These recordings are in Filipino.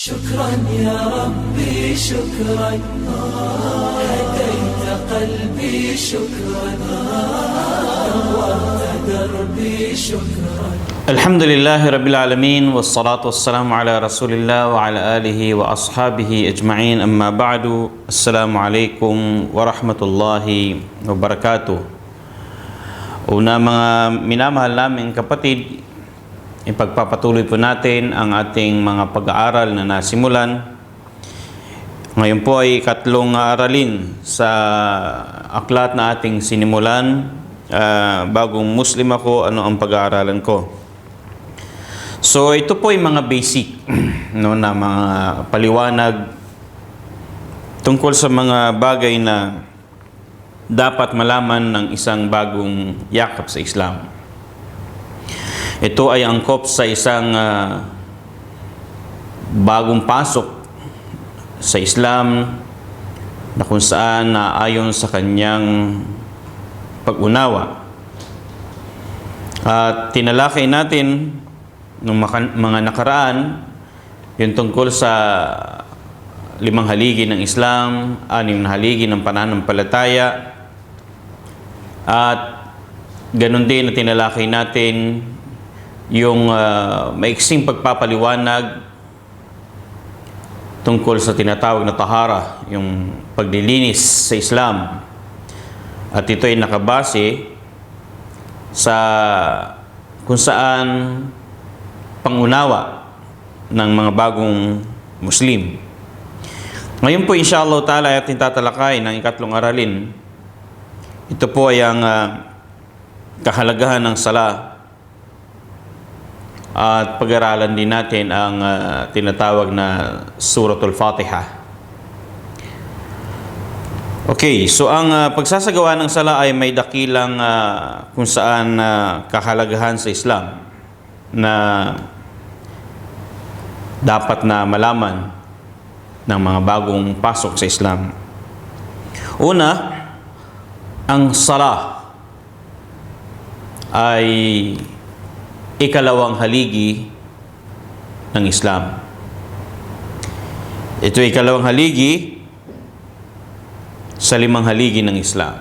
شكرا يا ربي شكرا. هديت قلبي شكرا. نورت دربي شكرا. الحمد لله رب العالمين والصلاة والسلام على رسول الله وعلى آله وأصحابه أجمعين. أما بعد السلام عليكم ورحمة الله وبركاته. Una mga minamahal naming kapatid, ipagpapatuloy po natin ang ating mga pag-aaral na nasimulan. Ngayon po ay katlong aralin sa aklat na ating sinimulan. Ah, bagong Muslim ako, ano ang pag-aaralan ko? So ito po ay mga basic no, na mga paliwanag tungkol sa mga bagay na dapat malaman ng isang bagong yakap sa Islam. Ito ay angkop sa isang ah, bagong pasok sa Islam na kung saan na ayon sa kanyang pag-unawa. At tinalakay natin ng mga nakaraan yung tungkol sa limang haligi ng Islam, anim na haligi ng pananampalataya, at ganun din na tinalakay natin yung ah, maiksing pagpapaliwanag tungkol sa tinatawag na tahara, yung paglilinis sa Islam. At ito ay nakabase sa kung saan pangunawa ng mga bagong Muslim. Ngayon po inshallah ta'ala ay ating tatalakay ng ikatlong aralin. Ito po ay ang ah, kahalagahan ng sala at pag-aralan din natin ang ah, tinatawag na Suratul Fatiha. Okay, so ang ah, pagsasagawa ng sala ay may dakilang ah, kung saan ah, kahalagahan sa Islam na dapat na malaman ng mga bagong pasok sa Islam. Una, ang sala ay ikalawang haligi ng Islam. Ito ay ikalawang haligi sa limang haligi ng Islam.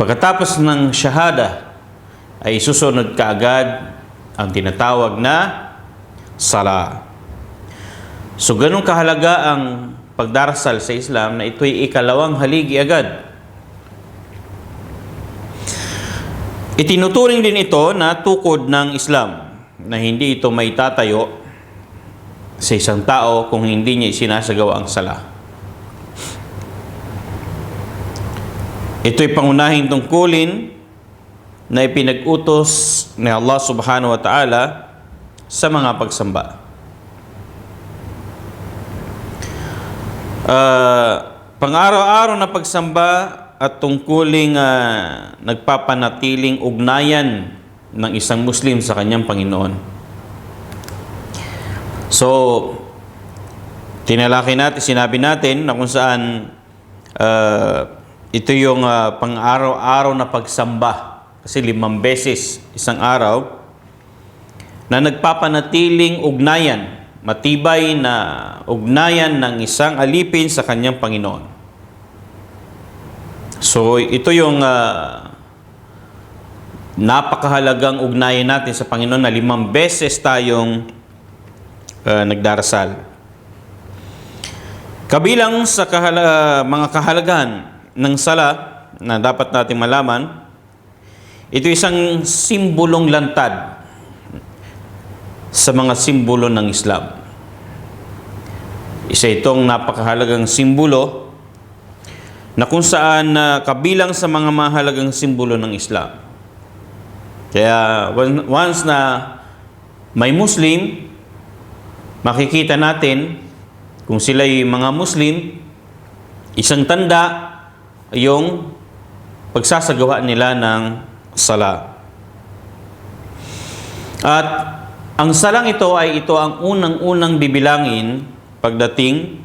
Pagkatapos ng shahada ay susunod kaagad ang tinatawag na sala. So ganun kahalaga ang pagdarasal sa Islam na ito'y ikalawang haligi agad. Itinuturing din ito na tukod ng Islam na hindi ito may tatayo sa isang tao kung hindi niya isinasagawa ang sala. Ito'y pangunahing tungkulin na ipinag-utos ni Allah subhanahu wa ta'ala sa mga pagsamba. Ah, pang-araw-araw na pagsamba at tungkuling ah, nagpapanatiling ugnayan ng isang Muslim sa kanyang Panginoon. So, tinalaki natin, sinabi natin na kung saan ah, ito yung ah, pang-araw-araw na pagsamba. Kasi limang beses isang araw na nagpapanatiling ugnayan, matibay na ugnayan ng isang alipin sa kanyang Panginoon. So, ito yung ah, napakahalagang ugnayan natin sa Panginoon na limang beses tayong ah, nagdarasal. Kabilang sa kahala- mga kahalagahan ng sala na dapat nating malaman, ito isang simbolong lantad sa mga simbolo ng Islam. Isa itong napakahalagang simbolo na kung saan na kabilang sa mga mahalagang simbolo ng Islam. Kaya once na may Muslim, makikita natin kung sila'y mga Muslim, isang tanda yung pagsasagawa nila ng sala. At ang salang ito ay ito ang unang-unang bibilangin pagdating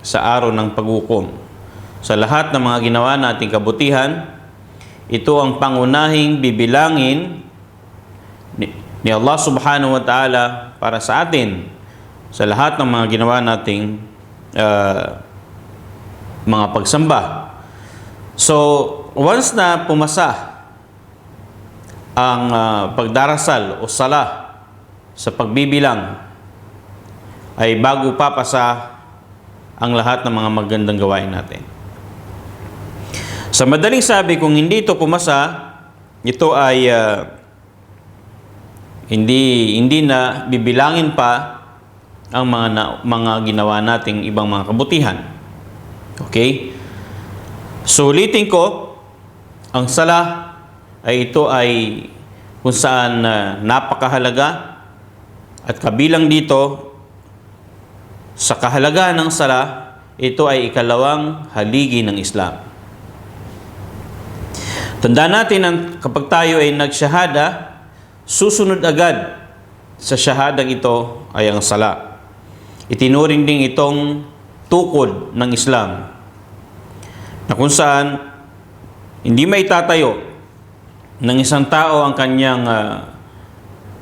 sa araw ng paghukom. Sa lahat ng mga ginawa nating kabutihan, ito ang pangunahing bibilangin ni, Allah subhanahu wa ta'ala para sa atin sa lahat ng mga ginawa nating ah, mga pagsamba. So, once na pumasa ang ah, pagdarasal o sala sa pagbibilang ay bago papasa ang lahat ng mga magandang gawain natin. Sa madaling sabi, kung hindi ito pumasa, ito ay ah, hindi hindi na bibilangin pa ang mga na- mga ginawa nating ibang mga kabutihan. Okay? So ko, ang sala ay ito ay kung saan ah, napakahalaga at kabilang dito sa kahalagahan ng sala, ito ay ikalawang haligi ng Islam. Tandaan natin ang kapag tayo ay nagsyahada, susunod agad sa syahadang ito ay ang sala. Itinuring din itong tukod ng Islam na kung saan hindi may tatayo ng isang tao ang kanyang ah,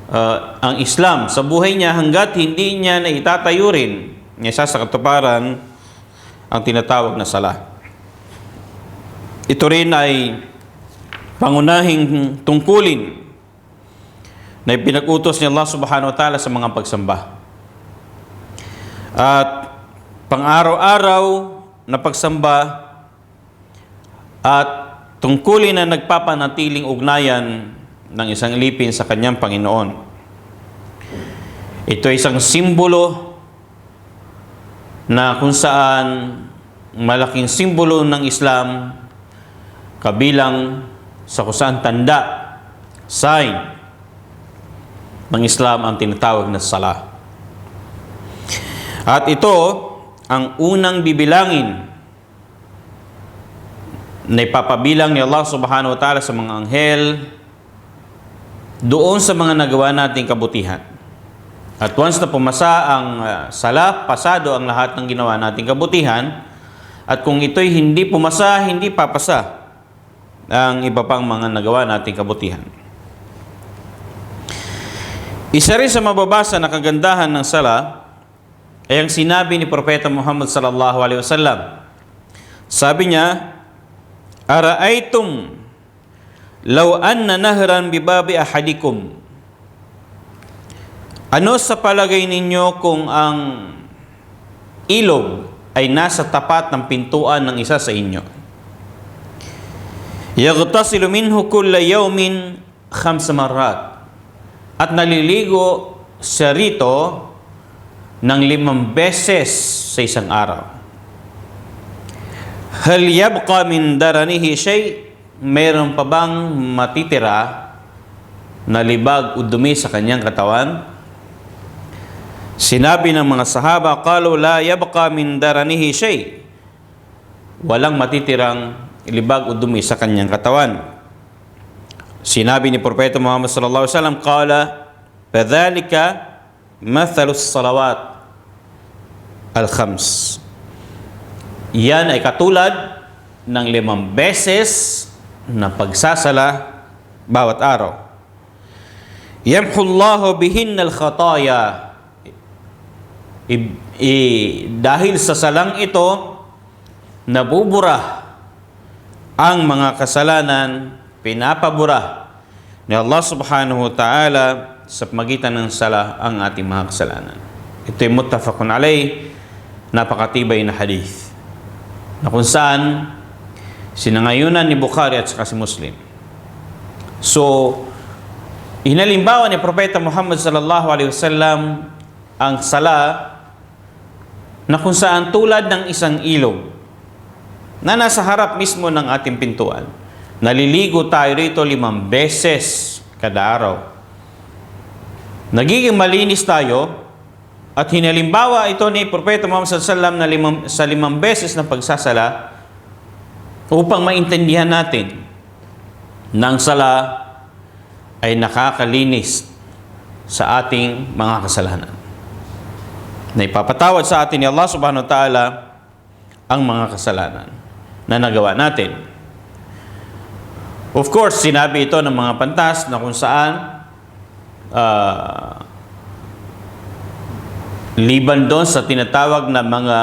ah, ang Islam sa buhay niya hanggat hindi niya na itatayo rin niya sa katuparan ang tinatawag na sala. Ito rin ay pangunahing tungkulin na ipinag-utos ni Allah subhanahu wa ta'ala sa mga pagsamba. At pang-araw-araw na pagsamba at tungkulin na nagpapanatiling ugnayan ng isang lipin sa kanyang Panginoon. Ito ay isang simbolo na kung saan malaking simbolo ng Islam kabilang sa kung saan tanda, sign ng Islam ang tinatawag na sala. At ito ang unang bibilangin na ipapabilang ni Allah subhanahu wa ta'ala sa mga anghel doon sa mga nagawa nating kabutihan. At once na pumasa ang uh, sala, pasado ang lahat ng ginawa nating kabutihan. At kung ito'y hindi pumasa, hindi papasa ang iba pang mga nagawa nating kabutihan. Isa rin sa mababasa na kagandahan ng sala ay ang sinabi ni Propeta Muhammad sallallahu alaihi wasallam. Sabi niya, "Araaitum law anna nahran bibabi ahadikum" Ano sa palagay ninyo kung ang ilog ay nasa tapat ng pintuan ng isa sa inyo? Yagtasilu minhu kulla yawmin khamsa marrat. At naliligo siya rito ng limang beses sa isang araw. Hal yabqa min daranihi shay? Meron pa bang matitira na libag o dumi sa kanyang katawan? Sinabi ng mga sahaba, Qalu la yabqa min daranihi shay. Walang matitirang libag o dumi sa kanyang katawan. Sinabi ni Propeta Muhammad sallallahu alaihi wasallam, Qala, Padhalika mathalus salawat al-khams. Yan ay katulad ng limang beses na pagsasala bawat araw. Yamhullahu bihin al-khataya. I- i- dahil sa salang ito, nabubura ang mga kasalanan, pinapabura ni Allah subhanahu wa ta'ala sa magitan ng sala ang ating mga kasalanan. Ito ay muttafaqun alay, napakatibay na hadith. Na kung saan, sinangayunan ni Bukhari at saka si Muslim. So, inalimbawa ni Propeta Muhammad sallallahu alaihi wasallam ang sala na kung saan tulad ng isang ilog na nasa harap mismo ng ating pintuan. Naliligo tayo rito limang beses kada araw. Nagiging malinis tayo at hinalimbawa ito ni Propeta Muhammad sallallahu na limang, sa limang beses na pagsasala upang maintindihan natin na ang sala ay nakakalinis sa ating mga kasalanan. Na ipapatawad sa atin ni Allah subhanahu wa ta'ala ang mga kasalanan na nagawa natin. Of course, sinabi ito ng mga pantas na kung saan ah, Liban doon sa tinatawag na mga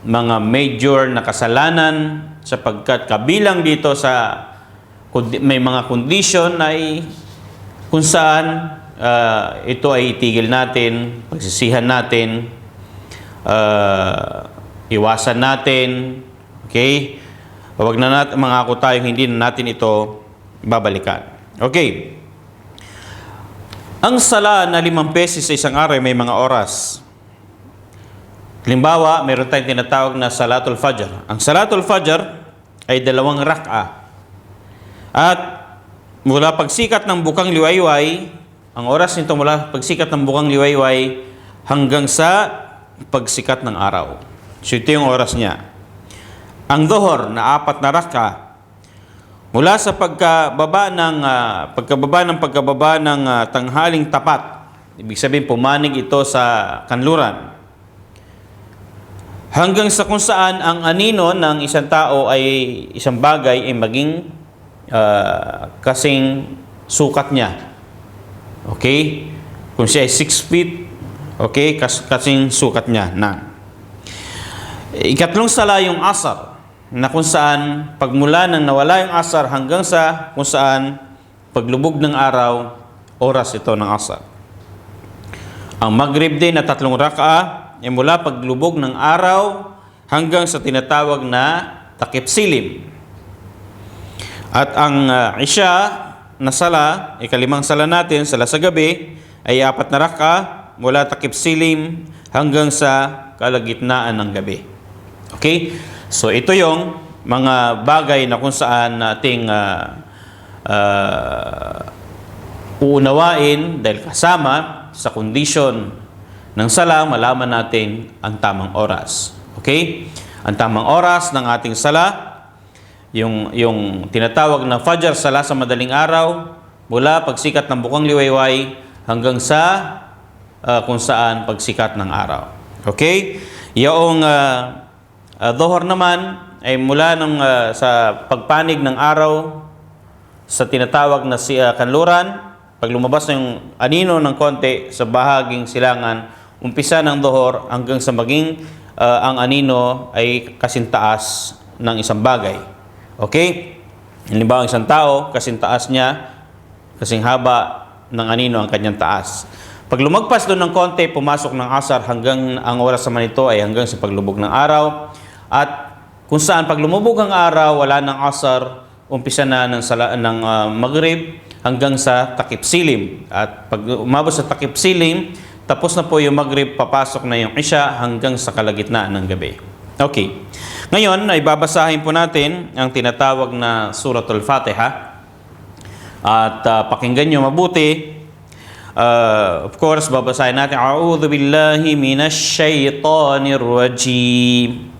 mga major na kasalanan sapagkat kabilang dito sa may mga condition ay kung saan ah, ito ay itigil natin, pagsisihan natin, ah, iwasan natin, okay? Huwag na natin, mangako tayo, hindi na natin ito babalikan. Okay. Ang sala na limang beses sa isang araw ay may mga oras. Halimbawa, meron tayong tinatawag na Salatul Fajr. Ang Salatul Fajr ay dalawang rak'a. At mula pagsikat ng bukang liwayway, ang oras nito mula pagsikat ng bukang liwayway hanggang sa pagsikat ng araw. So ito yung oras niya. Ang dohor na apat na rak'a mula sa pagkababa ng ah, pagkababa ng pagkababa ng ah, tanghaling tapat. Ibig sabihin pumanig ito sa kanluran. Hanggang sa kung saan ang anino ng isang tao ay isang bagay ay maging ah, kasing sukat niya. Okay? Kung siya ay 6 feet, okay, kas kasing sukat niya na. Ikatlong sala yung asar na kung saan pagmula nang nawala yung asar hanggang sa kung saan paglubog ng araw, oras ito ng asar. Ang maghrib din na tatlong raka ay mula paglubog ng araw hanggang sa tinatawag na takip silim. At ang uh, isya na sala, ikalimang sala natin, sala sa gabi, ay apat na raka mula takip silim hanggang sa kalagitnaan ng gabi. Okay? So ito yung mga bagay na kung saan nating uh, uh, uunawain dahil kasama sa kondisyon ng sala, malaman natin ang tamang oras. Okay? Ang tamang oras ng ating sala, yung, yung tinatawag na Fajr Sala sa madaling araw, mula pagsikat ng bukang liwayway hanggang sa uh, kung saan pagsikat ng araw. Okay? Yung uh, uh, Dhuhr naman ay mula ng, uh, sa pagpanig ng araw sa tinatawag na si uh, kanluran, pag lumabas yung anino ng konti sa bahaging silangan, umpisa ng Dhuhr hanggang sa maging uh, ang anino ay kasintaas ng isang bagay. Okay? Halimbawa, isang tao, kasintaas niya, kasing haba ng anino ang kanyang taas. Pag lumagpas doon ng konti, pumasok ng asar hanggang ang oras naman ito ay hanggang sa paglubog ng araw. At kung saan pag lumubog ang araw, wala ng asar, umpisa na ng, sala, ng uh, maghrib hanggang sa takip silim. At pag umabot sa takip silim, tapos na po yung maghrib, papasok na yung isya hanggang sa kalagitnaan ng gabi. Okay. Ngayon, ay babasahin po natin ang tinatawag na Suratul Fatiha. At uh, pakinggan nyo mabuti. Uh, of course, babasahin natin. A'udhu billahi minash shaytanir rajim.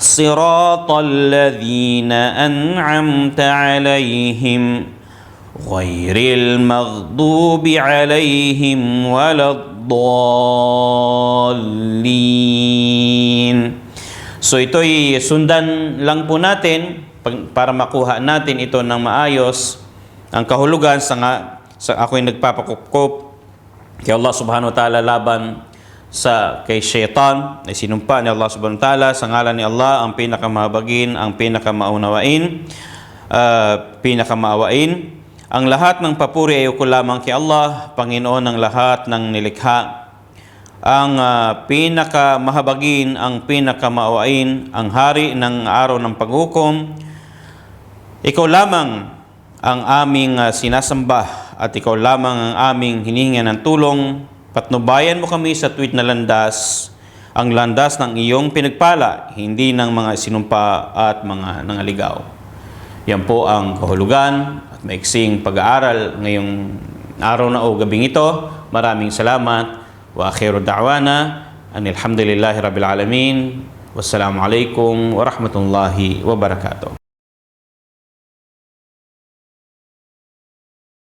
صراط الذين أنعمت عليهم غير المغضوب عليهم ولا الضالين So ito'y sundan lang po natin pag- para makuha natin ito ng maayos. Ang kahulugan sa nga sa ako'y nagpapakupkop kay Allah Subhanahu wa Ta'ala laban sa kay Shaitan ay sinumpa ni Allah Subhanahu wa Ta'ala sa ngalan ni Allah ang pinakamahabagin, ang pinakamaunawain, uh, pinakamaawain. Ang lahat ng papuri ay uko lamang kay Allah, Panginoon ng lahat ng nilikha ang uh, pinakamahabagin, ang pinakamaawain, ang hari ng araw ng paghukom. Ikaw lamang ang aming uh, sinasamba at ikaw lamang ang aming hinihinga ng tulong. Patnubayan mo kami sa tweet na landas, ang landas ng iyong pinagpala, hindi ng mga sinumpa at mga nangaligaw. Yan po ang kahulugan at maiksing pag-aaral ngayong araw na o gabing ito. Maraming salamat. Wa akhiru da'wana. Anilhamdulillahi Rabbil Alamin. Wassalamu alaikum wa rahmatullahi wa barakatuh.